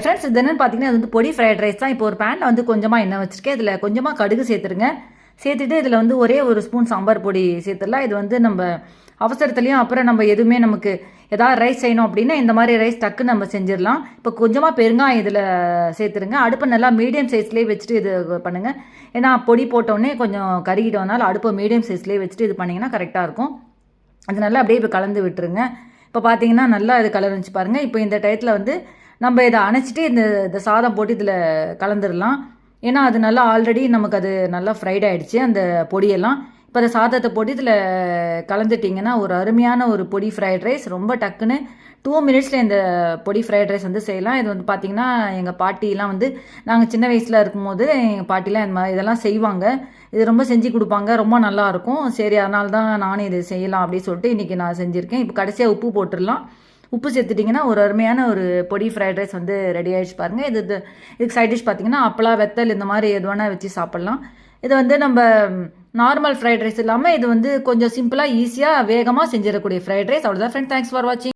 Friends இது பார்த்தீங்கன்னா இது வந்து பொடி ஃப்ரைட் ரைஸ் தான். இப்போ ஒரு பேனில் வந்து கொஞ்சமாக எண்ணெய் வச்சுருக்கேன். இதில் கொஞ்சமாக கடுகு சேர்த்துருங்க. சேர்த்துட்டு இதில் வந்து ஒரே ஒரு ஸ்பூன் சாம்பார் பொடி சேர்த்துடலாம். இது வந்து நம்ம அவசரத்துலேயும் அப்புறம் நம்ம எதுவுமே நமக்கு ஏதாவது ரைஸ் செய்யணும் அப்படின்னா இந்த மாதிரி ரைஸ் டக்கு நம்ம செஞ்சிடலாம். இப்போ கொஞ்சமாக பெருங்காயம் இதில் சேர்த்துருங்க. அடுப்பை நல்லா மீடியம் சைஸ்லேயே வச்சுட்டு இது பண்ணுங்கள் ஏன்னா பொடி போட்டோடனே கொஞ்சம் கருகிட்டோம்னால அடுப்பை மீடியம் சைஸ்லேயே வச்சுட்டு இது பண்ணிங்கன்னா கரெக்டாக இருக்கும். அது நல்லா அப்படியே இப்போ கலந்து விட்டுருங்க. இப்போ பார்த்தீங்கன்னா நல்லா இது கலர் வச்சு பாருங்கள் இப்போ இந்த டயத்தில் வந்து நம்ம இதை அணைச்சிட்டு இந்த இந்த சாதம் போட்டு இதில் கலந்துடலாம் ஏன்னா அது நல்லா ஆல்ரெடி நமக்கு அது நல்லா ஃப்ரைட் ஆகிடுச்சு அந்த பொடியெல்லாம். இப்போ அந்த சாதத்தை போட்டு இதில் கலந்துட்டிங்கன்னா ஒரு அருமையான ஒரு பொடி ஃப்ரைட் ரைஸ் ரொம்ப டக்குன்னு டூ மினிட்ஸில் இந்த பொடி ஃப்ரைட் ரைஸ் வந்து செய்யலாம். இது வந்து பார்த்திங்கன்னா எங்கள் பாட்டிலாம் வந்து நாங்கள் சின்ன வயசில் இருக்கும்போது எங்கள் பாட்டிலாம் இந்த மாதிரி இதெல்லாம் செய்வாங்க. இது ரொம்ப செஞ்சு கொடுப்பாங்க ரொம்ப நல்லாயிருக்கும் சரி அதனால தான் நானும் இது செய்யலாம் அப்படின்னு சொல்லிட்டு இன்றைக்கி நான் செஞ்சுருக்கேன். இப்போ கடைசியாக உப்பு போட்டுடலாம் உப்பு சேர்த்துட்டிங்கன்னா ஒரு அருமையான ஒரு பொடி ஃப்ரைட் ரைஸ் வந்து ரெடி ஆகிடுச்சு பாருங்கள் இது இது இதுக்கு சைட் டிஷ் பார்த்தீங்கன்னா அப்பளா வெத்தல் இந்த மாதிரி எது வேணால் வச்சு சாப்பிட்லாம். இது வந்து நம்ம நார்மல் ஃப்ரைட் ரைஸ் இல்லாமல் இது வந்து கொஞ்சம் சிம்பிளாக ஈஸியாக வேகமாக செஞ்சிடக்கூடிய ஃப்ரைட் ரைஸ் அவ்வளோதான் ஃப்ரெண்ட் தேங்க்ஸ் ஃபார் வாட்சிங்